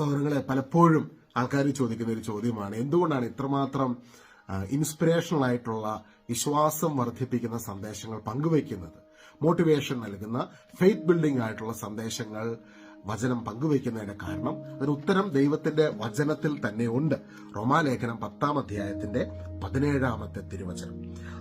സഹോദരങ്ങളെ പലപ്പോഴും ആൾക്കാർ ചോദിക്കുന്ന ഒരു ചോദ്യമാണ്. എന്തുകൊണ്ടാണ് ഇത്രമാത്രം ഇൻസ്പിറേഷണൽ ആയിട്ടുള്ള വിശ്വാസം വർദ്ധിപ്പിക്കുന്ന സന്ദേശങ്ങൾ പങ്കുവയ്ക്കുന്നത്? മോട്ടിവേഷൻ നൽകുന്ന ഫെയ്ത്ത് ബിൽഡിംഗ് ആയിട്ടുള്ള സന്ദേശങ്ങൾ വചനം പങ്കുവയ്ക്കുന്നതിന്റെ കാരണം അതിന് ഉത്തരം ദൈവത്തിന്റെ വചനത്തിൽ തന്നെ ഉണ്ട്. റൊമാലേഖനം പത്താം അധ്യായത്തിന്റെ പതിനേഴാമത്തെ തിരുവചനം.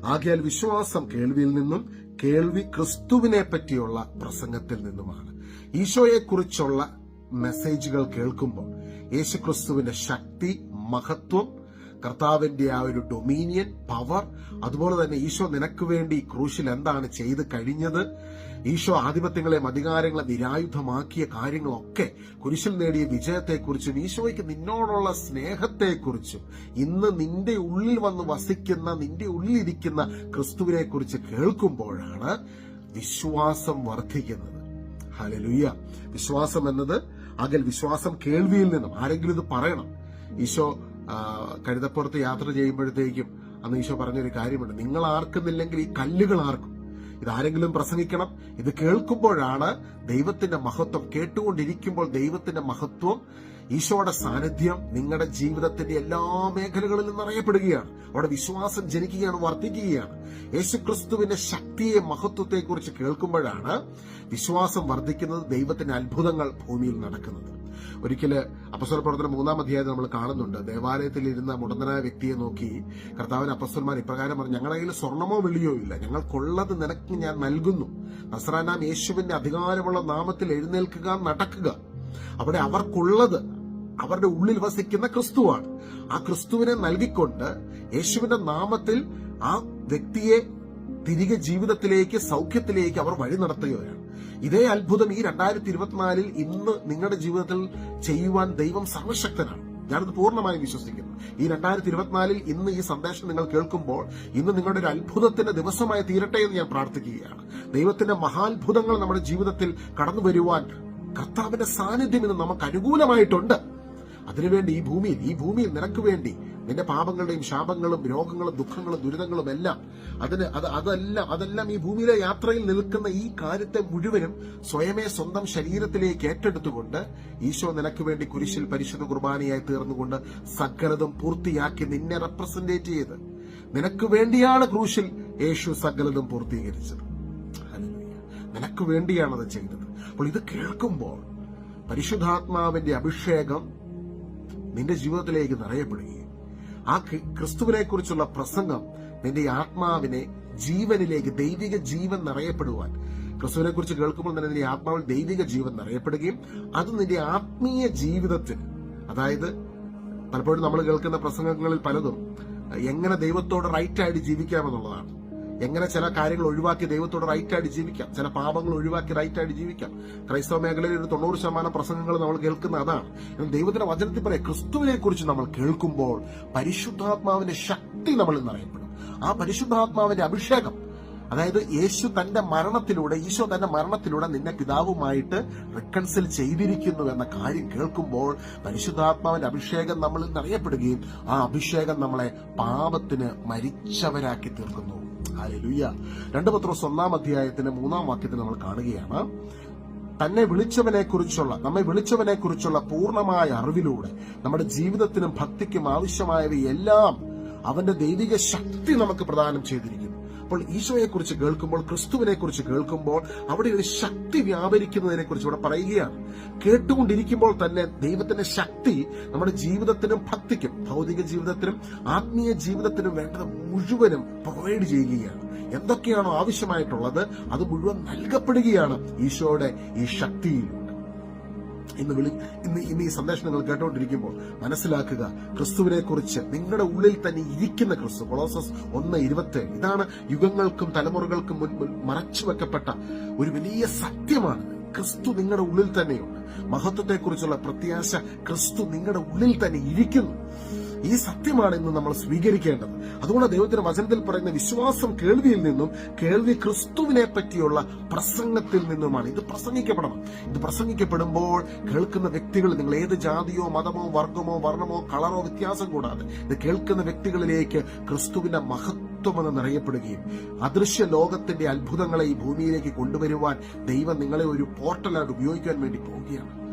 ആകയാൽ വിശ്വാസം കേൾവിയിൽ നിന്നും കേൾവി ക്രിസ്തുവിനെ പറ്റിയുള്ള പ്രസംഗത്തിൽ നിന്നുമാണ്. ഈശോയെക്കുറിച്ചുള്ള മെസ്സേജുകൾ കേൾക്കുമ്പോൾ യേശുക്രിസ്തുവിന്റെ ശക്തി മഹത്വം കർത്താവിന്റെ ആ ഒരു ഡൊമീനിയൻ പവർ അതുപോലെ തന്നെ ഈശോ നിനക്ക് വേണ്ടി ക്രൂശിൽ എന്താണ് ചെയ്ത് കഴിഞ്ഞത്? ഈശോ ആധിപത്യങ്ങളെയും അധികാരങ്ങളെ നിരായുധമാക്കിയ കാര്യങ്ങളൊക്കെ കുരിശിൽ നേടിയ വിജയത്തെക്കുറിച്ചും ഈശോയ്ക്ക് നിന്നോടുള്ള സ്നേഹത്തെക്കുറിച്ചും ഇന്ന് നിന്റെ ഉള്ളിൽ വന്ന് വസിക്കുന്ന നിന്റെ ഉള്ളിലിരിക്കുന്ന ക്രിസ്തുവിനെ കുറിച്ച് കേൾക്കുമ്പോഴാണ് വിശ്വാസം വർദ്ധിക്കുന്നത്. ഹലലുയ്യ വിശ്വാസം എന്നത് അകൽ വിശ്വാസം കേൾവിയിൽ നിന്നും ആരെങ്കിലും ഇത് പറയണം. ഈശോ കഴുതപ്പുറത്ത് യാത്ര ചെയ്യുമ്പോഴത്തേക്കും അന്ന് ഈശോ പറഞ്ഞൊരു കാര്യമുണ്ട്. നിങ്ങൾ ആർക്കുന്നില്ലെങ്കിൽ ഈ കല്ലുകൾ ആർക്കും? ഇതാരെങ്കിലും പ്രസംഗിക്കണം. ഇത് കേൾക്കുമ്പോഴാണ് ദൈവത്തിന്റെ മഹത്വം. കേട്ടുകൊണ്ടിരിക്കുമ്പോൾ ദൈവത്തിന്റെ മഹത്വം ഈശോയുടെ സാന്നിധ്യം നിങ്ങളുടെ ജീവിതത്തിന്റെ എല്ലാ മേഖലകളിലും അറിയപ്പെടുകയാണ് അവിടെ വിശ്വാസം ജനിക്കുകയാണ് വർദ്ധിക്കുകയാണ്. യേശുക്രിസ്തുവിന്റെ ശക്തിയെ മഹത്വത്തെക്കുറിച്ച് കേൾക്കുമ്പോഴാണ് വിശ്വാസം വർദ്ധിക്കുന്നത് ദൈവത്തിന്റെ അത്ഭുതങ്ങൾ ഭൂമിയിൽ നടക്കുന്നത്. ഒരിക്കൽ അപ്പസ്വല പ്രവർത്തനം മൂന്നാം അധ്യായത്തിൽ നമ്മൾ കാണുന്നുണ്ട്. ദേവാലയത്തിൽ ഇരുന്ന മുടന്തനായ വ്യക്തിയെ നോക്കി കർത്താവിന് അപ്പസ്വന്മാർ ഇപ്രകാരം പറഞ്ഞു ഞങ്ങളുടെ കയ്യിൽ സ്വർണമോ വെള്ളിയോ ഇല്ല. ഞങ്ങൾക്കുള്ളത് നിനക്ക് ഞാൻ നൽകുന്നു. നസ്രാനാം യേശുവിന്റെ അധികാരമുള്ള നാമത്തിൽ എഴുന്നേൽക്കുക നടക്കുക. അവിടെ അവർക്കുള്ളത് അവരുടെ ഉള്ളിൽ വസിക്കുന്ന ക്രിസ്തുവാണ്. ആ ക്രിസ്തുവിനെ നൽകിക്കൊണ്ട് യേശുവിന്റെ നാമത്തിൽ ആ വ്യക്തിയെ തിരികെ ജീവിതത്തിലേക്ക് സൗഖ്യത്തിലേക്ക് അവർ വഴി നടത്തുകയാണ്. ഇതേ അത്ഭുതം ഈ രണ്ടായിരത്തി ഇരുപത്തിനാലിൽ ഇന്ന് നിങ്ങളുടെ ജീവിതത്തിൽ ചെയ്യുവാൻ ദൈവം സർവശക്തനാണ്. ഞാനത് പൂർണമായും വിശ്വസിക്കുന്നു. ഈ രണ്ടായിരത്തി ഇരുപത്തിനാലിൽ ഇന്ന് ഈ സന്ദേശം നിങ്ങൾ കേൾക്കുമ്പോൾ ഇന്ന് നിങ്ങളുടെ ഒരു അത്ഭുതത്തിന്റെ ദിവസമായി തീരട്ടെ എന്ന് ഞാൻ പ്രാർത്ഥിക്കുകയാണ്. ദൈവത്തിന്റെ മഹാത്ഭുതങ്ങൾ നമ്മുടെ ജീവിതത്തിൽ കടന്നു വരുവാൻ കർത്താവിന്റെ സാന്നിധ്യം ഇന്ന് നമുക്ക് അനുകൂലമായിട്ടുണ്ട്. അതിനുവേണ്ടി ഈ ഭൂമിയിൽ ഈ ഭൂമിയിൽ നിനക്ക് വേണ്ടി നിന്റെ പാപങ്ങളുടെയും ശാപങ്ങളും രോഗങ്ങളും ദുഃഖങ്ങളും ദുരിതങ്ങളും എല്ലാം അതിന് അത് അതെല്ലാം അതെല്ലാം ഈ ഭൂമിയിലെ യാത്രയിൽ നിൽക്കുന്ന ഈ കാര്യത്തെ മുഴുവനും സ്വയമേ സ്വന്തം ശരീരത്തിലേക്ക് ഏറ്റെടുത്തുകൊണ്ട് ഈശോ നിനക്ക് വേണ്ടി കുരിശിൽ പരിശുദ്ധ കുർബാനയായി തീർന്നുകൊണ്ട് സകലതും പൂർത്തിയാക്കി നിന്നെ റെപ്രസെന്റേറ്റ് ചെയ്ത് നിനക്ക് വേണ്ടിയാണ് ക്രൂശിൽ യേശു സകലതും പൂർത്തീകരിച്ചത്. നിനക്ക് വേണ്ടിയാണ് അത് ചെയ്തത് അപ്പോൾ ഇത് കേൾക്കുമ്പോൾ പരിശുദ്ധാത്മാവിന്റെ അഭിഷേകം നിന്റെ ജീവിതത്തിലേക്ക് നിറയപ്പെടുകയും ആ ക്രിസ്തുവിനെ കുറിച്ചുള്ള പ്രസംഗം നിന്റെ ആത്മാവിനെ ജീവനിലേക്ക് ദൈവിക ജീവൻ നിറയപ്പെടുവാൻ. ക്രിസ്തുവിനെ കുറിച്ച് കേൾക്കുമ്പോൾ തന്നെ നിന്റെ ആത്മാവിൽ ദൈവിക ജീവൻ നിറയപ്പെടുകയും അത് നിന്റെ ആത്മീയ ജീവിതത്തിന് അതായത് പലപ്പോഴും നമ്മൾ കേൾക്കുന്ന പ്രസംഗങ്ങളിൽ പലതും എങ്ങനെ ദൈവത്തോട് റൈറ്റ് ആയിട്ട് ജീവിക്കാമെന്നുള്ളതാണ് എങ്ങനെ ചില കാര്യങ്ങൾ ഒഴിവാക്കി ദൈവത്തോട് റൈറ്റായിട്ട് ജീവിക്കാം? ചില പാപങ്ങൾ ഒഴിവാക്കി റൈറ്റായിട്ട് ജീവിക്കാം? ക്രൈസ്തവ മേഖലയിൽ ഒരു തൊണ്ണൂറ് ശതമാനം പ്രസംഗങ്ങൾ നമ്മൾ കേൾക്കുന്ന അതാണ്. ദൈവത്തിന്റെ വചനത്തിൽ പറയാം ക്രിസ്തുവിനെ കുറിച്ച് നമ്മൾ കേൾക്കുമ്പോൾ പരിശുദ്ധാത്മാവിന്റെ ശക്തി നമ്മൾ നിറയപ്പെടും ആ പരിശുദ്ധാത്മാവിന്റെ അഭിഷേകം അതായത് യേശു തന്റെ മരണത്തിലൂടെ ഈശോ തന്റെ മരണത്തിലൂടെ നിന്നെ പിതാവുമായിട്ട് റിക്കൺസിൽ ചെയ്തിരിക്കുന്നു എന്ന കാര്യം കേൾക്കുമ്പോൾ പരിശുദ്ധാത്മാവിന്റെ അഭിഷേകം നമ്മളിൽ നിറയപ്പെടുകയും ആ അഭിഷേകം നമ്മളെ പാപത്തിന് മരിച്ചവരാക്കി തീർക്കുന്നു. ഹാലലുയ്യ രണ്ട് പത്രോസ് ഒന്നാം അധ്യായത്തിന്റെ മൂന്നാം വാക്യത്തിൽ നമ്മൾ കാണുകയാണ്. തന്നെ വിളിച്ചവനെ കുറിച്ചുള്ള നമ്മെ വിളിച്ചവനെ കുറിച്ചുള്ള പൂർണമായ അറിവിലൂടെ നമ്മുടെ ജീവിതത്തിനും ഭക്തിക്കും ആവശ്യമായവയെല്ലാം അവന്റെ ദൈവിക ശക്തി നമുക്ക് പ്രദാനം ചെയ്തിരിക്കുന്നു. അപ്പോൾ ഈശോയെക്കുറിച്ച് കേൾക്കുമ്പോൾ ക്രിസ്തുവിനെ കുറിച്ച് കേൾക്കുമ്പോൾ അവിടെ ഒരു ശക്തി വ്യാപരിക്കുന്നതിനെ കുറിച്ച് ഇവിടെ പറയുകയാണ്. കേട്ടുകൊണ്ടിരിക്കുമ്പോൾ തന്നെ ദൈവത്തിന്റെ ശക്തി നമ്മുടെ ജീവിതത്തിനും ഭക്തിക്കും ഭൗതിക ജീവിതത്തിനും ആത്മീയ ജീവിതത്തിനും വേണ്ടത് മുഴുവനും പ്രൊവൈഡ് ചെയ്യുകയാണ്. എന്തൊക്കെയാണോ ആവശ്യമായിട്ടുള്ളത് അത് മുഴുവൻ നൽകപ്പെടുകയാണ് ഈശോയുടെ ഈ ശക്തിയിലൂടെ ഇന്ന് വിളി ഇന്ന് ഇന്ന് ഈ സന്ദേശം നിങ്ങൾ കേട്ടുകൊണ്ടിരിക്കുമ്പോൾ മനസ്സിലാക്കുക ക്രിസ്തുവിനെ കുറിച്ച് നിങ്ങളുടെ ഉള്ളിൽ തന്നെ ഇരിക്കുന്ന ക്രിസ്തു കൊളോസസ് ഒന്ന് ഇരുപത്തേഴ്. ഇതാണ് യുഗങ്ങൾക്കും തലമുറകൾക്കും മുൻപ് മറച്ചു വെക്കപ്പെട്ട ഒരു വലിയ സത്യമാണ്. ക്രിസ്തു നിങ്ങളുടെ ഉള്ളിൽ തന്നെയുണ്ട്. മഹത്വത്തെക്കുറിച്ചുള്ള പ്രത്യാശ ക്രിസ്തു നിങ്ങളുടെ ഉള്ളിൽ തന്നെ ഇരിക്കുന്നു. ഈ സത്യമാണ് ഇന്ന് നമ്മൾ സ്വീകരിക്കേണ്ടത്. അതുകൊണ്ട് ദൈവത്തിന്റെ വചനത്തിൽ പറയുന്ന വിശ്വാസം കേൾവിയിൽ നിന്നും കേൾവി ക്രിസ്തുവിനെ പറ്റിയുള്ള പ്രസംഗത്തിൽ നിന്നുമാണ്. ഇത് പ്രസംഗിക്കപ്പെടണം. ഇത് പ്രസംഗിക്കപ്പെടുമ്പോൾ കേൾക്കുന്ന വ്യക്തികൾ നിങ്ങൾ ഏത് ജാതിയോ മതമോ വർഗമോ വർണമോ കളറോ വ്യത്യാസം കൂടാതെ ഇത് കേൾക്കുന്ന വ്യക്തികളിലേക്ക് ക്രിസ്തുവിന്റെ മഹത്വമെന്ന് നിറയപ്പെടുകയും അദൃശ്യ ലോകത്തിന്റെ അത്ഭുതങ്ങളെ ഈ ഭൂമിയിലേക്ക് കൊണ്ടുവരുവാൻ ദൈവം നിങ്ങളെ ഒരു പോർട്ടലായിട്ട് ഉപയോഗിക്കാൻ വേണ്ടി പോവുകയാണ്.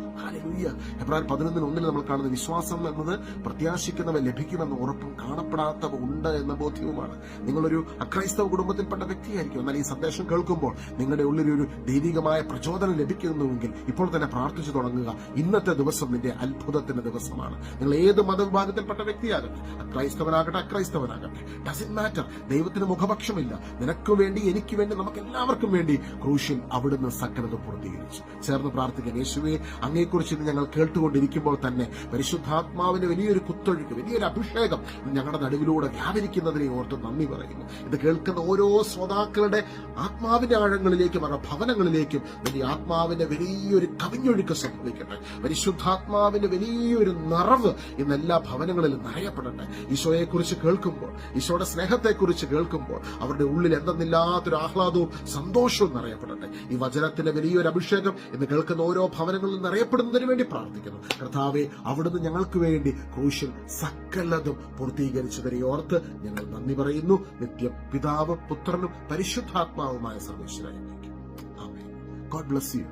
എബ്രാൻ പതിനൊന്നിന് ഒന്നിൽ നമ്മൾ കാണുന്ന വിശ്വാസം എന്നത് പ്രത്യാശിക്കുന്നവ ലഭിക്കുമെന്ന ഉറപ്പും കാണപ്പെടാത്തവ ഉണ്ട് എന്ന ബോധ്യവുമാണ്. നിങ്ങളൊരു അക്രൈസ്തവ കുടുംബത്തിൽപ്പെട്ട വ്യക്തിയായിരിക്കും. എന്നാൽ ഈ സന്ദേശം കേൾക്കുമ്പോൾ നിങ്ങളുടെ ഉള്ളിൽ ഒരു ദൈവികമായ പ്രചോദനം ലഭിക്കുന്നുവെങ്കിൽ ഇപ്പോൾ തന്നെ പ്രാർത്ഥിച്ചു തുടങ്ങുക. ഇന്നത്തെ ദിവസം നിന്റെ അത്ഭുതത്തിന്റെ ദിവസമാണ്. നിങ്ങൾ ഏത് മതവിഭാഗത്തിൽപ്പെട്ട വ്യക്തിയാകട്ടെ അക്രൈസ്തവനാകട്ടെ അക്രൈസ്തവനാകട്ടെ. ഡസൻ മാറ്റർ ദൈവത്തിന് മുഖപക്ഷമില്ല. നിനക്ക് വേണ്ടി എനിക്ക് വേണ്ടി നമുക്ക് എല്ലാവർക്കും വേണ്ടി ക്രൂഷ്യൻ അവിടുന്ന് സകലത പൂർത്തീകരിച്ചു ചേർന്ന് പ്രാർത്ഥിക്കാൻ യേശുവെ അങ്ങയെക്കുറിച്ച് ഇന്ന് ഞങ്ങൾ കേട്ടുകൊണ്ടിരിക്കുമ്പോൾ തന്നെ പരിശുദ്ധാത്മാവിന് വലിയൊരു കുത്തൊഴുക്ക് വലിയൊരു അഭിഷേകം ഞങ്ങളുടെ നടുവിലൂടെ വ്യാപരിക്കുന്നതിനെ ഓർത്ത് നന്ദി പറയുന്നു. ഇത് കേൾക്കുന്ന ഓരോ ശ്രോതാക്കളുടെ ആത്മാവിന്റെ ആഴങ്ങളിലേക്കും അവരുടെ ഭവനങ്ങളിലേക്കും വലിയ ആത്മാവിന്റെ വലിയൊരു കവിഞ്ഞൊഴുക്ക് സംഭവിക്കട്ടെ. പരിശുദ്ധാത്മാവിന്റെ വലിയൊരു നിറവ് ഇന്ന് എല്ലാ ഭവനങ്ങളിലും നിറയപ്പെടട്ടെ. ഈശോയെക്കുറിച്ച് കേൾക്കുമ്പോൾ ഈശോയുടെ സ്നേഹത്തെക്കുറിച്ച് കേൾക്കുമ്പോൾ അവരുടെ ഉള്ളിൽ എന്തെന്നില്ലാത്തൊരു ആഹ്ലാദവും സന്തോഷവും നിറയപ്പെടട്ടെ. ഈ വചനത്തിന്റെ വലിയൊരു അഭിഷേകം ഇന്ന് കേൾക്കുന്ന ഓരോ ഭവനങ്ങളിലും നിറയപ്പെടുന്നതിന് വേണ്ടി പ്രാർത്ഥിക്കുന്നു. കർത്താവെ അവിടുന്ന് ഞങ്ങൾക്ക് വേണ്ടി ക്രൂശിൽ സകലതും പൂർത്തീകരിച്ചതിനെ ഓർത്ത് ഞങ്ങൾ നന്ദി പറയുന്നു. നിത്യ പിതാവ് പുത്രനും പരിശുദ്ധാത്മാവുമായ സർവേശ്വരായിരിക്കും ഗോഡ് ബ്ലസ് യു